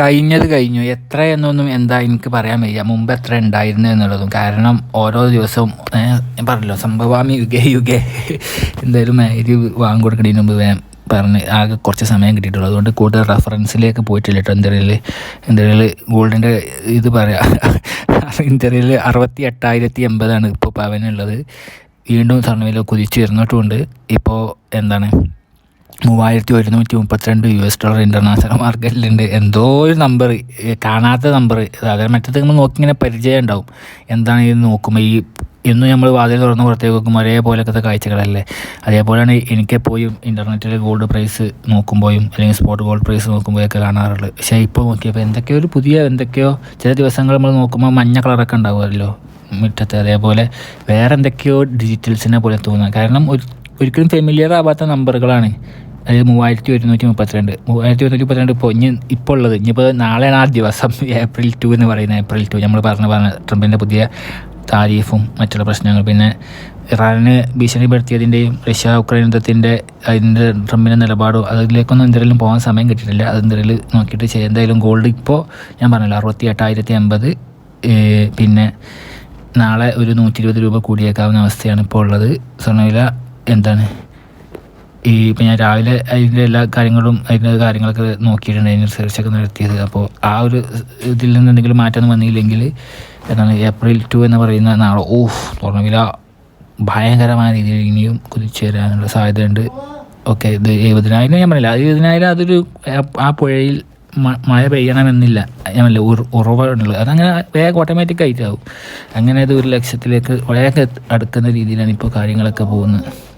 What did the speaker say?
കഴിഞ്ഞത് കഴിഞ്ഞു. എത്ര എന്നൊന്നും എന്താ എനിക്ക് പറയാൻ വയ്യ. മുമ്പ് എത്ര ഉണ്ടായിരുന്നു എന്നുള്ളതും. കാരണം ഓരോ ദിവസവും ഞാൻ പറഞ്ഞല്ലോ സംഭവാമി യുഗ യുഗേ. എന്തായാലും മാരി വാങ്ങി കൊടുക്കുന്നതിന് മുമ്പ് വേ പറഞ്ഞ് ആകെ കുറച്ച് സമയം കിട്ടിയിട്ടുള്ളൂ. അതുകൊണ്ട് കൂടുതൽ റെഫറൻസിലേക്ക് പോയിട്ടില്ല കേട്ടോ ഇന്ത്യയിൽ ഇന്ത്യയിൽ ഗോൾഡിന്റെ ഇത് പറയാം. ഇന്ത്യയിൽ അറുപത്തി എട്ടായിരത്തി എൺപതാണ് ഇപ്പോൾ പവനുള്ളത്. വീണ്ടും സ്വർണവില കുതിച്ചു വരുന്നിട്ടുമുണ്ട്. ഇപ്പോൾ എന്താണ്? മൂവായിരത്തി ഒരുന്നൂറ്റി മുപ്പത്തിരണ്ട് യു എസ് ഡോളർ ഇന്റർനാഷണൽ മാർക്കറ്റിലുണ്ട് എന്തോ ഒരു നമ്പർ കാണാത്ത നമ്പർ അതായത് മറ്റത്തെ നമ്മൾ നോക്കി ഇങ്ങനെ പരിചയം ഉണ്ടാവും. എന്താണ് ഇത് നോക്കുമ്പോൾ ഈ ഇന്നും നമ്മൾ വാതിൽ തുറന്ന് പുറത്തേക്ക് നോക്കുമ്പോൾ ഒരേപോലത്തെ കാഴ്ചകളല്ലേ? അതേപോലെയാണ് എനിക്കെപ്പോഴും ഇന്റർനെറ്റിൽ ഗോൾഡ് പ്രൈസ് നോക്കുമ്പോഴും അല്ലെങ്കിൽ സ്പോട്ട് ഗോൾഡ് പ്രൈസ് നോക്കുമ്പോഴൊക്കെ കാണാറുള്ളത്. പക്ഷേ ഇപ്പോൾ നോക്കിയപ്പോൾ എന്തൊക്കെയോ ഒരു പുതിയ എന്തൊക്കെയോ ചില ദിവസങ്ങൾ നമ്മൾ നോക്കുമ്പോൾ മഞ്ഞ കളറൊക്കെ ഉണ്ടാവുമല്ലോ മുറ്റത്ത്. അതേപോലെ വേറെ എന്തൊക്കെയോ ഡിജിറ്റൽസിനെ പോലെ തോന്നുക കാരണം ഒരു ഒരിക്കലും ഫെമിലിയർ ആവാത്ത നമ്പറുകളാണ് അതായത് മൂവായിരത്തി ഒരുന്നൂറ്റി മുപ്പത്തിരണ്ട് മൂവായിരത്തി ഒരുന്നൂറ്റി മുപ്പത്തിരണ്ട് ഇപ്പോൾ ഇനി ഇപ്പോൾ ഉള്ളത് ഇനിയിപ്പോൾ നാളെയാണ് ആ ദിവസം. ഏപ്രിൽ ടു എന്ന് പറയുന്നത്. ഏപ്രിൽ ടു നമ്മൾ പറഞ്ഞ പറഞ്ഞ ട്രംപിന്റെ പുതിയ താരീഫും മറ്റുള്ള പ്രശ്നങ്ങൾ പിന്നെ ഇറാനിന് ഭീഷണിപ്പെടുത്തിയതിന്റെയും റഷ്യ ഉക്രൈൻ യുദ്ധത്തിന്റെ അതിന്റെ ട്രംപിന്റെ നിലപാടും അതിലേക്കൊന്നും എന്തെങ്കിലും പോകാൻ സമയം കിട്ടിയിട്ടില്ല. അത് എന്തെങ്കിലും നോക്കിയിട്ട് ചെയ്യാം. എന്തായാലും ഗോൾഡ് ഇപ്പോൾ ഞാൻ പറഞ്ഞല്ലോ അറുപത്തി എട്ടായിരത്തി എൺപത് പിന്നെ നാളെ ഒരു നൂറ്റി ഇരുപത് രൂപ കൂടിയേക്കാവുന്ന അവസ്ഥയാണ് ഇപ്പോൾ ഉള്ളത്. സ്വർണവില എന്താണ്? ഈ ഇപ്പം ഞാൻ രാവിലെ അതിന്റെ എല്ലാ കാര്യങ്ങളും അതിന്റെ കാര്യങ്ങളൊക്കെ നോക്കിയിട്ടുണ്ട്. അതിന് റിസർച്ചൊക്കെ നടത്തിയത്. അപ്പോൾ ആ ഒരു ഇതിൽ നിന്ന് എന്തെങ്കിലും മാറ്റം വന്നില്ലെങ്കിൽ എന്താണ് ഏപ്രിൽ ടു എന്ന് പറയുന്ന നാളെ ഓഫ് തുറന്നില്ല ഭയങ്കരമായ രീതിയിൽ ഇനിയും കുതിച്ചു വരാനുള്ള സാധ്യതയുണ്ട്. ഓക്കെ ഇത് എഴുപതിനായിരം ഞാൻ പറയില്ല എഴുപതിനായിരം അതൊരു ആ- പുഴയിൽ മഴ പെയ്യണമെന്നില്ല. ഞാൻ പറഞ്ഞില്ല ഉറ- ഉറവുള്ളത് അതങ്ങനെ വേഗം ഓട്ടോമാറ്റിക് ആയിട്ടാവും. അങ്ങനെ അത് ഒരു ലക്ഷത്തിലേക്ക് വേഗം അടുക്കുന്ന രീതിയിലാണ് ഇപ്പോൾ കാര്യങ്ങളൊക്കെ പോകുന്നത്.